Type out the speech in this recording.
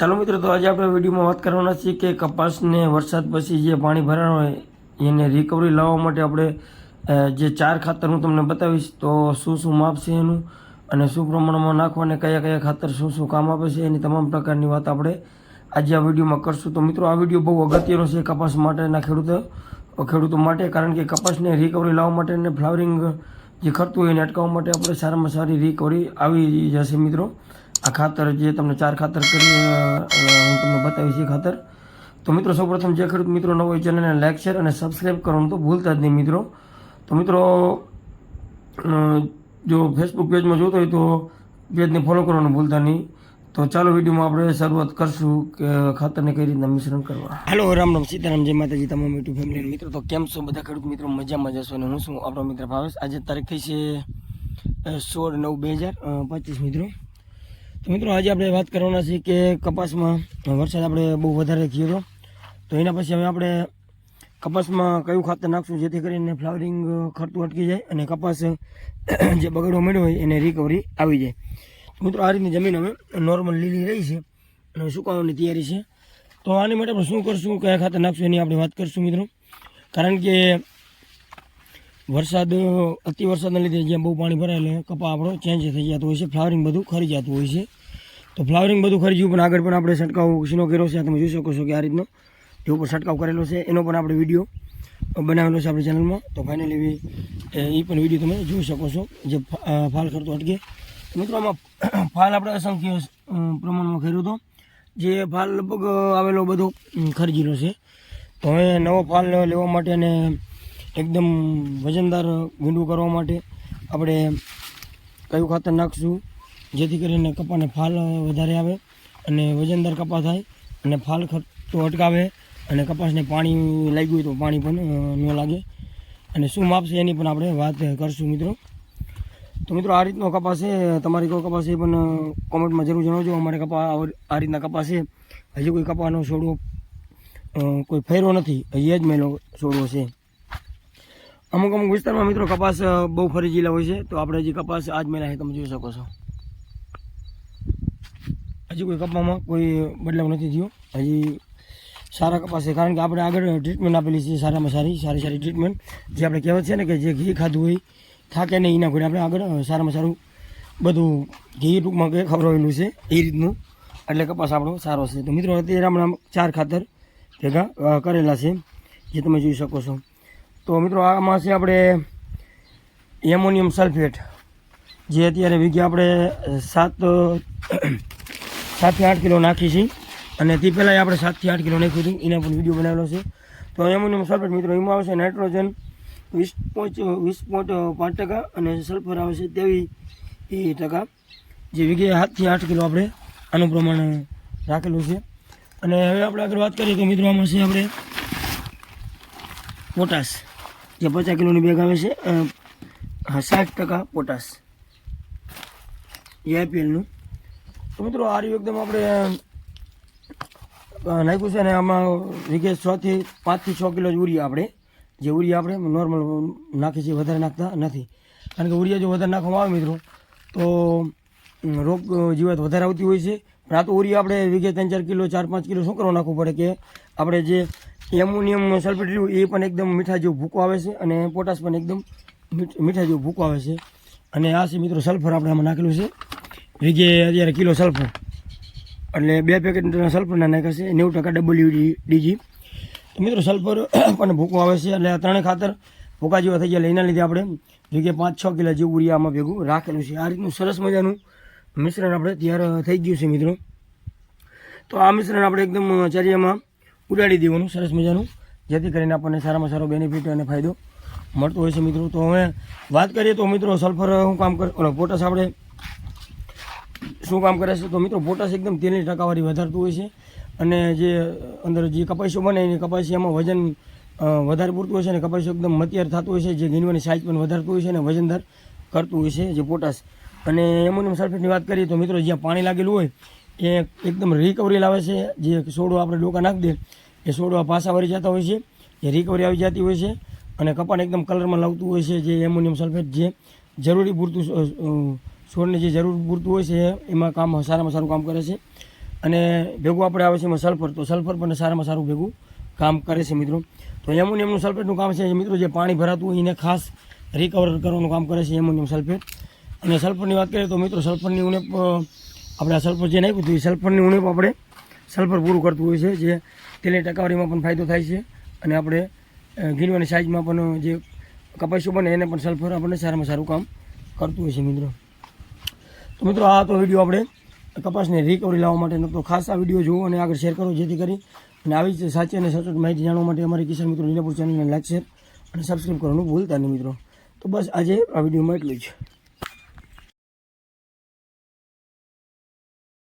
ચાલો મિત્રો, તો આજે આપણે વિડીયોમાં વાત કરવાના છીએ કે કપાસને વરસાદ પછી જે પાણી ભરાણ હોય, એને રિકવરી લાવવા માટે આપણે જે ચાર ખાતર હું તમને બતાવીશ, તો શું શું માપ છે એનું અને શું પ્રમાણમાં નાખવાને કયા કયા ખાતર શું શું કામ આપે છે એની તમામ પ્રકારની વાત આપણે આજે આ વિડીયોમાં કરશું. તો મિત્રો, આ વીડિયો બહુ અગત્યનો છે કપાસ માટેના ખેડૂતો ખેડૂતો માટે, કારણ કે કપાસને રિકવરી લાવવા માટે અને ફ્લાવરિંગ જે ખરતું હોય એને અટકાવવા માટે આપણે સારામાં સારી રિકવરી આવી જશે મિત્રો. આ ખાતર જે તમને ચાર ખાતર કરી હું તમને બતાવીશ એ ખાતર. તો મિત્રો, સૌપ્રથમ જે ખેડૂત મિત્રો નવો હોય ચેનલને લાઈક, શેર અને સબસ્ક્રાઈબ કરવાનું તો ભૂલતા જ નહીં મિત્રો. તો મિત્રો જો ફેસબુક પેજમાં જોતો હોય તો પેજને ફોલો કરવાનું ભૂલતા નહીં. તો ચાલો વિડીયોમાં આપણે શરૂઆત કરશું કે ખાતરને કઈ રીતના મિશ્રણ કરવા. હાલો રામ રામ, સીતારામ, જય માતાજી, તમામ યુટ્યુબ ફેમિલી મિત્રો. તો કેમ છો બધા ખેડૂત મિત્રો? મજામાં જશો અને હું છું આપણો મિત્ર ભાવેશ. આજે તારીખ થઈ છે સોળ નવ બે હજાર પચીસ મિત્રો. તો મિત્રો આજે આપણે વાત કરવાના છીએ કે કપાસમાં વરસાદ આપણે બહુ વધારે થયો હતો. તો એના પછી હવે આપણે કપાસમાં કયું ખાતર નાખશું જેથી કરીને ફ્લાવરિંગ ખરતું અટકી જાય અને કપાસ જે બગડવા મળ્યો હોય એને રિકવરી આવી જાય. મિત્રો આ રીતની જમીન હવે નોર્મલ લીલી રહી છે અને સુકાવાની તૈયારી છે. તો આની માટે આપણે શું કરશું, કયા ખાતર નાખશું એની આપણે વાત કરશું મિત્રો. કારણ કે વરસાદ અતિ વરસાદના લીધે જ્યાં બહુ પાણી ભરાય એટલે કપા આપણો ચેન્જ થઈ જતો હોય છે ફ્લાવરિંગ બધું ખરી જતું હોય છે. તો ફ્લાવરિંગ બધું ખરી ગયું, પણ આગળ પણ આપણે છંટકાવ શીનો કર્યો છે તમે જોઈ શકો છો કે આ રીતનો જે ઉપર છંટકાવ કરેલો છે, એનો પણ આપણે વીડિયો બનાવેલો છે આપણી ચેનલમાં તો ફાઇનલી એ પણ વીડિયો તમે જોઈ શકો છો, જે ફાલ કરતો અટકે. મિત્રો આમાં ફાલ આપણે અસંખ્ય પ્રમાણમાં કર્યો હતો, જે ફાલ લગભગ આવેલો બધો ખરીદેલો છે. તો હવે નવો ફાલ લેવા માટે અને એકદમ વજનદાર ગુંડું કરવા માટે આપણે કયું ખાતર નાખશું જેથી કરીને કપાને ફાલ વધારે આવે અને વજનદાર કપા થાય અને ફાલ ખર્ચો અટકાવે અને કપાસને પાણી લાગ્યું હોય તો પાણી પણ ન લાગે. અને શું માપશે એની પણ આપણે વાત કરશું મિત્રો. તો મિત્રો, આ રીતનો કપાસ છે. તમારી કોઈ કપાસ એ પણ કોમેન્ટમાં જરૂર જણાવજો. અમારે કપા આ- રીતના કપાસ છે. હજી કોઈ કપાનો છોડવો કોઈ ફેરો નથી. હજી જ મેલો છોડવો છે. અમુક અમુક વિસ્તારમાં મિત્રો કપાસ બહુ ફરી જિલ્લા હોય છે. તો આપણે જે કપાસ આજ મેલા છે તમે જોઈ શકો છો. હજી કોઈ કપામાં કોઈ બદલાવ નથી થયો. હજી સારા કપાસ છે. કારણ કે આપણે આગળ ટ્રીટમેન્ટ આપેલી છે સારામાં સારી સારી સારી ટ્રીટમેન્ટ જે આપણે કહેવત છે ને કે જે ઘી ખાધું હોય, થાકે નહીં એના ઘોડે. આપણે આગળ સારામાં સારું બધું ઘી ટૂંકમાં કે ખવડાવેલું છે એ રીતનું. એટલે કપાસ આપણો સારો છે. તો મિત્રો, અત્યારે હમણાં ચાર ખાતર ભેગા કરેલા છે, જે તમે જોઈ શકો છો. તો મિત્રો, આમાં છે આપણે એમોનિયમ સલ્ફેટ. જે અત્યારે વીઘે આપણે સાત સાતથી આઠ કિલો નાખી છે. અને તે પહેલાં આપણે સાતથી આઠ કિલો નાખ્યું હતું. એના પણ વીડિયો બનાવેલો છે. તો એમોનિયમ સલ્ફેટ મિત્રો, એમાં આવશે નાઇટ્રોજન વીસ પોઈન્ટ વીસ પોઈન્ટ પાંચ ટકા અને સલ્ફર આવે છે તેવી એ ટકા. જે વીઘે સાતથી આઠ કિલો આપણે આનું પ્રમાણ રાખેલું છે. અને હવે આપણે આગળ વાત કરીએ તો મિત્રો, આમાં છે આપણે પોટાશ. જે પચાસ કિલોની બેગ આવે છે સાઠ ટકા પોટાશ. એઆઈપીએલનું તો મિત્રો, આ એકદમ આપણે નાખ્યું છે ને આમાં વીઘે છથી પાંચથી છ કિલો જ ઉરિયા આપણે, જે ઉરિયા આપણે નોર્મલ નાખીએ છીએ, વધારે નાખતા નથી. કારણ કે ઉરિયા જો વધારે નાખવામાં આવે મિત્રો, તો રોગ જીવાત વધારે આવતી હોય છે. પણ આ તો ઉરિયા આપણે વીઘે ત્રણ ચાર કિલો, ચાર પાંચ કિલો શું કરવા નાખવું પડે કે આપણે જે એમોનિયમ સલ્ફેટ રહ્યું એ પણ એકદમ મીઠા જેવું ભૂકો આવે છે અને પોટાશ પણ એકદમ મીઠા જેવું ભૂકો આવે છે. અને આ છે મિત્રો, સલ્ફર આપણે આમાં નાખેલું છે. વીઘે અત્યારે કિલો સલ્ફર એટલે બે પેકેટ સલ્ફરના નાખ્યા છે, નેવું ટકા ડબલ્યુ ડીજી તો મિત્રો સલ્ફર પણ ભૂકો આવે છે, એટલે આ ખાતર ભૂકા જેવા થઈ ગયા એના લીધે આપણે વીઘે પાંચ છ કિલો જેવું ઉરિયામાં ભેગું રાખેલું છે. આ રીતનું સરસ મજાનું મિશ્રણ આપણે તૈયાર થઈ ગયું છે મિત્રો. તો આ મિશ્રણ આપણે એકદમ ચરિયામાં ઉડાડી દેવાનું, સરસ મજાનું, જેથી કરીને આપણને સારામાં સારો બેનિફિટ અને ફાયદો મળતો હોય છે મિત્રો. તો હવે વાત કરીએ તો મિત્રો સલ્ફર હું કામ કર પોટાશ આપણે શું કામ કરે છે? તો મિત્રો પોટાશ એકદમ તેલની ટકાવારી વધારતું હોય છે. અને જે અંદર જે કપાસીઓ બને એની કપાસીમાં વજન વધારે પૂરતું હોય છે અને કપાસીઓ એકદમ મતિયાર થતું હોય છે. જે ગીનવાની સાઇઝ પણ વધારતું હોય છે અને વજનદાર કરતું હોય છે જે પોટાશ. અને એમોનિયમ સલ્ફેટની વાત કરીએ તો મિત્રો જ્યાં પાણી લાગેલું હોય, એ એકદમ રિકવરી લાવે છે. જે સોડો આપણે ડોકા નાખી દે, એ સોડવા પાસા વળી જતા હોય છે. એ રિકવરી આવી જતી હોય છે અને કપાને એકદમ કલરમાં લાવતું હોય છે જે એમોનિયમ સલ્ફેટ જે જરૂરી પૂરતું છોડને જે જરૂર પૂરતું હોય છે, એમાં કામ સારામાં સારું કામ કરે છે. અને ભેગું આપણે આવે છે એમાં સલ્ફર. તો સલ્ફર પણ સારામાં સારું ભેગું કામ કરે છે મિત્રો. તો એમોનિયમનું સલ્ફેટનું કામ છે, મિત્રો, જે પાણી ભરાતું હોય એને ખાસ રિકવર કરવાનું કામ કરે છે એમોનિયમ સલ્ફેટ. અને સલ્ફરની વાત કરીએ તો મિત્રો, સલ્ફરની ઉણપ આપણે આ સલ્ફર જે નાખ્યું હતું, એ સલ્ફરની ઉણપ આપણે સલ્ફર પૂરું કરતું હોય છે, જે તેલની ટકાવારીમાં પણ ફાયદો થાય છે. અને આપણે ગીરવાની સાઇઝમાં પણ જે કપાસું બને એને પણ સલ્ફર આપણને સારામાં સારું કામ કરતું હોય છે, મિત્રો. તો મિત્રો, આ તો વીડિયો આપણે કપાસને રિકવરી લાવવા માટેનો તો ખાસ આ વીડિયો જુઓ અને આગળ શેર કરો, જેથી કરી અને આવી જ સાચી અને સચોટ માહિતી જાણવા માટે અમારી કિસાન મિત્રો લીલાપુર ચેનલને લાઈક શેર અને સબસ્ક્રાઈબ કરવાનું ભૂલતા નહીં મિત્રો. તો બસ આજે આ વિડીયોમાં એટલું જ.